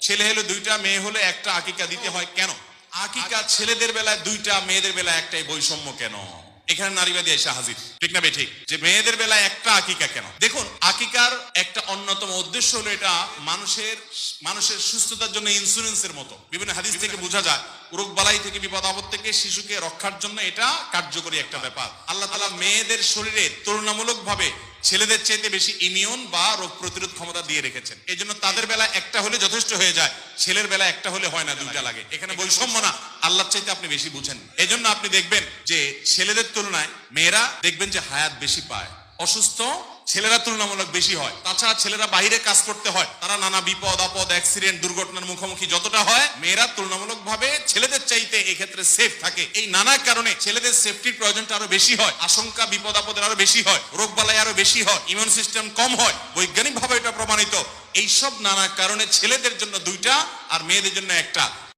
ছেলে হলো দুইটা, মেয়ে হলে একটা আকিকা দিতে হয় কেন? আকিকা ছেলেদের বেলায় দুইটা, মেয়েদের বেলায় একটাই বৈষম্য কেন? এখানে নারীবাদী এসে হাজির। ঠিক না ঠিক যে মেয়েদের বেলায় একটা আকিকা কেন? দেখুন, আকিকার একটা অন্যতম উদ্দেশ্য হলো এটা মানুষের মানুষের সুস্থতার জন্য ইন্স্যুরেন্সের মতো। বিভিন্ন হাদিস থেকে বোঝা যায় রোগ বালাই থেকে, বিপদ আপদ থেকে শিশুকে রক্ষার জন্য এটা কার্যকরী একটা ব্যাপার। আল্লাহ তালা মেয়েদের শরীরে তুলনামূলক ভাবে ছেলেদের চাইতে বেশি ইমিউন বা রোগ প্রতিরোধ ক্ষমতা দিয়ে রেখেছেন। এই জন্য তাদের বেলা একটা হলে যথেষ্ট হয়ে যায়, ছেলের বেলা একটা হলে হয় না, দুইটা লাগে। এখানে বৈষম্য না আল্লাহ চাইতে আপনি বেশি বুঝেন। এই জন্য আপনি দেখবেন যে ছেলেদের তুলনায় মেয়েরা দেখবেন যে হায়াত বেশি পায়। অসুস্থ ছেলেরা তুলনামূলক বেশি হয়। তাছাড়া ছেলেরা বাইরে কাজ করতে হয়। তারা নানা বিপদ, আপদ, অ্যাক্সিডেন্ট, দুর্ঘটনার মুখোমুখি যতটা হয়, মেয়েরা তুলনামূলক ভাবে ছেলেদের চাইতে এক্ষেত্রে সেফ থাকে। এই নানা কারণে ছেলেদের সেফটির প্রয়োজনটা আরও বেশি হয়। আশঙ্কা, বিপদ, আপদের আরও বেশি হয়। রোগ বালাই আরও বেশি হয়। ইমিউন সিস্টেম কম হয়। বৈজ্ঞানিক ভাবে এটা প্রমাণিত। এইসব নানা কারণে ছেলেদের জন্য দুইটা আর মেয়েদের জন্য একটা।